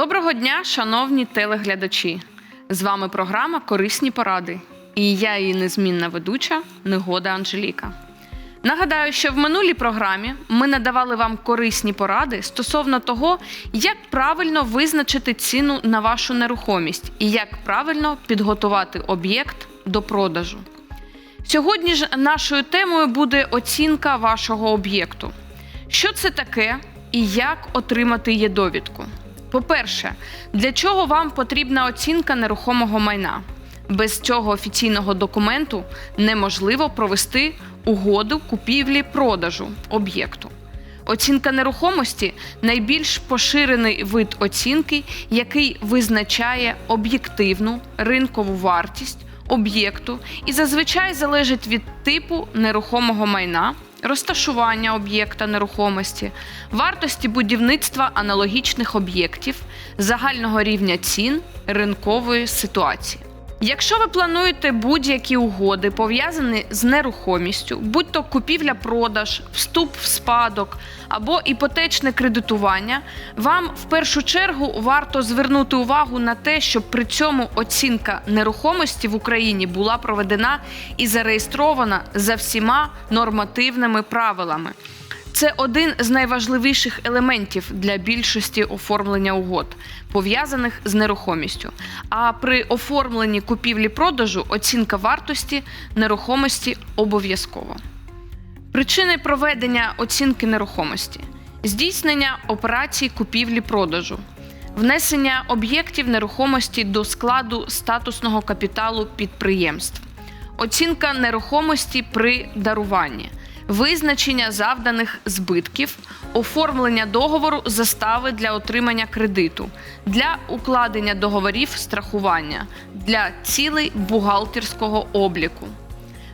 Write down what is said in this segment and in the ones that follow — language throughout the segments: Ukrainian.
Доброго дня, шановні телеглядачі! З вами програма Корисні поради. І я її незмінна ведуча Негода Анжеліка. Нагадаю, що в минулій програмі ми надавали вам корисні поради стосовно того, як правильно визначити ціну на вашу нерухомість і як правильно підготувати об'єкт до продажу. Сьогодні ж нашою темою буде оцінка вашого об'єкту. Що це таке і як отримати її довідку? По-перше, для чого вам потрібна оцінка нерухомого майна? Без цього офіційного документу неможливо провести угоду купівлі-продажу об'єкту. Оцінка нерухомості найбільш поширений вид оцінки, який визначає об'єктивну ринкову вартість об'єкту і зазвичай залежить від типу нерухомого майна, розташування об'єкта нерухомості, вартості будівництва аналогічних об'єктів, загального рівня цін, ринкової ситуації. Якщо ви плануєте будь-які угоди пов'язані з нерухомістю, будь то купівля-продаж, вступ в спадок або іпотечне кредитування, вам в першу чергу варто звернути увагу на те, щоб при цьому оцінка нерухомості в Україні була проведена і зареєстрована за всіма нормативними правилами. Це один з найважливіших елементів для більшості оформлення угод, пов'язаних з нерухомістю. А при оформленні купівлі-продажу оцінка вартості нерухомості обов'язково. Причини проведення оцінки нерухомості: здійснення операцій купівлі-продажу, внесення об'єктів нерухомості до складу статусного капіталу підприємств, оцінка нерухомості при даруванні визначення завданих збитків, оформлення договору застави для отримання кредиту, для укладення договорів страхування, для цілей бухгалтерського обліку.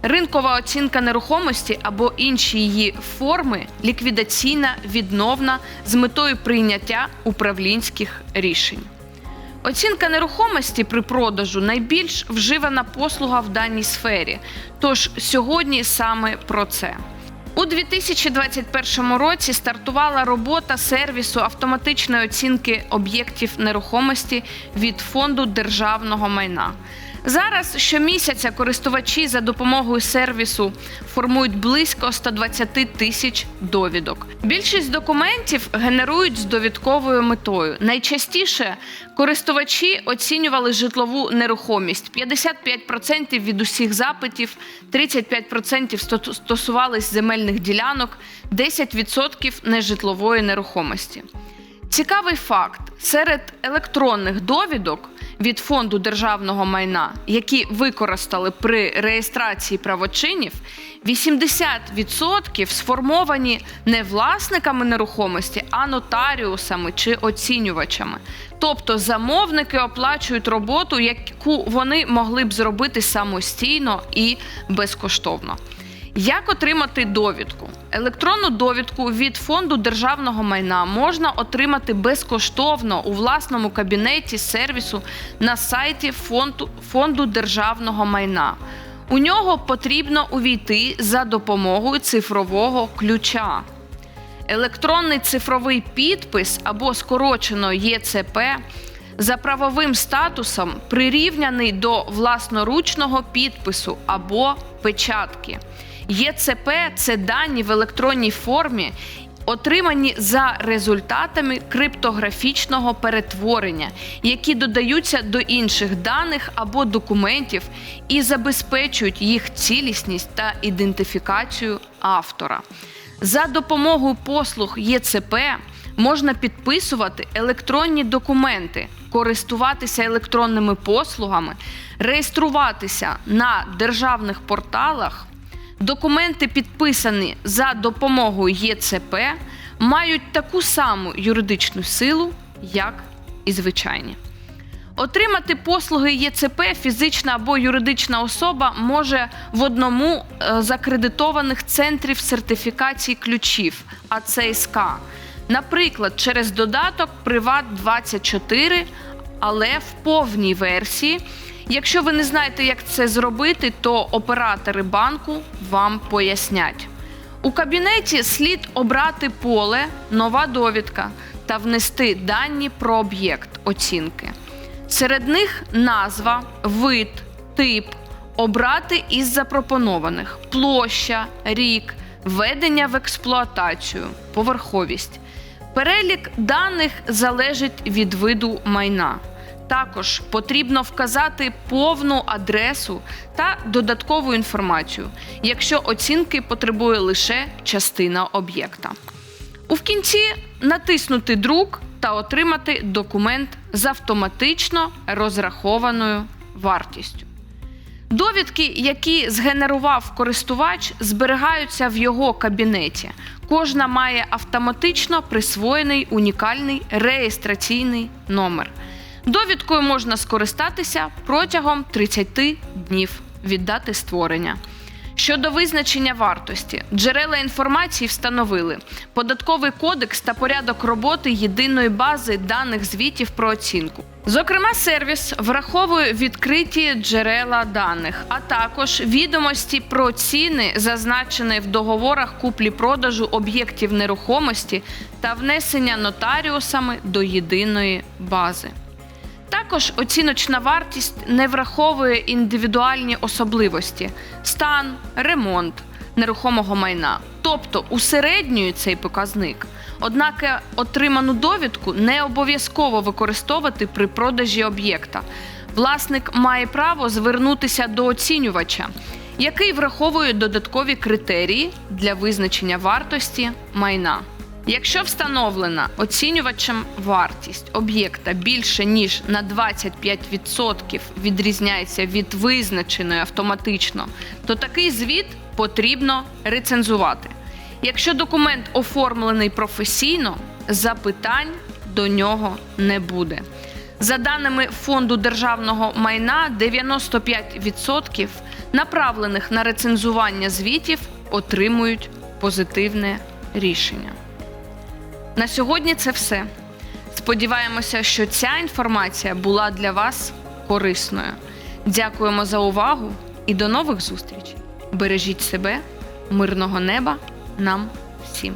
Ринкова оцінка нерухомості або інші її форми ліквідаційна, відновна з метою прийняття управлінських рішень. Оцінка нерухомості при продажу найбільш вживана послуга в даній сфері. Тож сьогодні саме про це. У 2021 році стартувала робота сервісу автоматичної оцінки об'єктів нерухомості від фонду державного майна. Зараз щомісяця користувачі за допомогою сервісу формують близько 120 тисяч довідок. Більшість документів генерують з довідковою метою. Найчастіше користувачі оцінювали житлову нерухомість. 55% від усіх запитів, 35% стосувались земельних ділянок, 10% нежитлової нерухомості. Цікавий факт: серед електронних довідок від фонду державного майна, які використали при реєстрації правочинів, 80% сформовані не власниками нерухомості, а нотаріусами чи оцінювачами. Тобто замовники оплачують роботу, яку вони могли б зробити самостійно і безкоштовно. Як отримати довідку? Електронну довідку від фонду державного майна можна отримати безкоштовно у власному кабінеті сервісу на сайті фонду, фонду державного майна. У нього потрібно увійти за допомогою цифрового ключа. Електронний цифровий підпис або скорочено ЄЦП за правовим статусом прирівняний до власноручного підпису або печатки. ЄЦП це дані в електронній формі, отримані за результатами криптографічного перетворення, які додаються до інших даних або документів і забезпечують їх цілісність та ідентифікацію автора. За допомогою послуг ЄЦП можна підписувати електронні документи, користуватися електронними послугами, реєструватися на державних порталах. Документи, підписані за допомогою ЄЦП, мають таку саму юридичну силу, як і звичайні. Отримати послуги ЄЦП фізична або юридична особа може в одному е, з акредитованих центрів сертифікації ключів АЦСК. Наприклад, через додаток Приват 24 але в повній версії. Якщо ви не знаєте, як це зробити, то оператори банку вам пояснять. У кабінеті слід обрати поле Нова довідка та внести дані про об'єкт оцінки. Серед них назва, вид, тип, обрати із запропонованих площа, рік, введення в експлуатацію, поверховість. Перелік даних залежить від виду майна. Також потрібно вказати повну адресу та додаткову інформацію, якщо оцінки потребує лише частина об'єкта. У кінці натиснути друк та отримати документ з автоматично розрахованою вартістю. Довідки, які згенерував користувач, зберігаються в його кабінеті. Кожна має автоматично присвоєний унікальний реєстраційний номер. Довідкою можна скористатися протягом 30 днів від дати створення. Щодо визначення вартості, джерела інформації встановили податковий кодекс та порядок роботи єдиної бази даних звітів про оцінку. Зокрема, сервіс враховує відкриті джерела даних, а також відомості про ціни, зазначені в договорах куплі-продажу об'єктів нерухомості та внесення нотаріусами до єдиної бази. Також оціночна вартість не враховує індивідуальні особливості, стан, ремонт нерухомого майна, тобто усереднює цей показник. Однак отриману довідку не обов'язково використовувати при продажі об'єкта. Власник має право звернутися до оцінювача, який враховує додаткові критерії для визначення вартості майна. Якщо встановлена оцінювачем вартість об'єкта більше ніж на 25% відрізняється від визначеної автоматично, то такий звіт потрібно рецензувати. Якщо документ оформлений професійно, запитань до нього не буде. За даними фонду державного майна, 95% направлених на рецензування звітів отримують позитивне рішення. На сьогодні це все. Сподіваємося, що ця інформація була для вас корисною. Дякуємо за увагу і до нових зустрічей. Бережіть себе, мирного неба нам всім.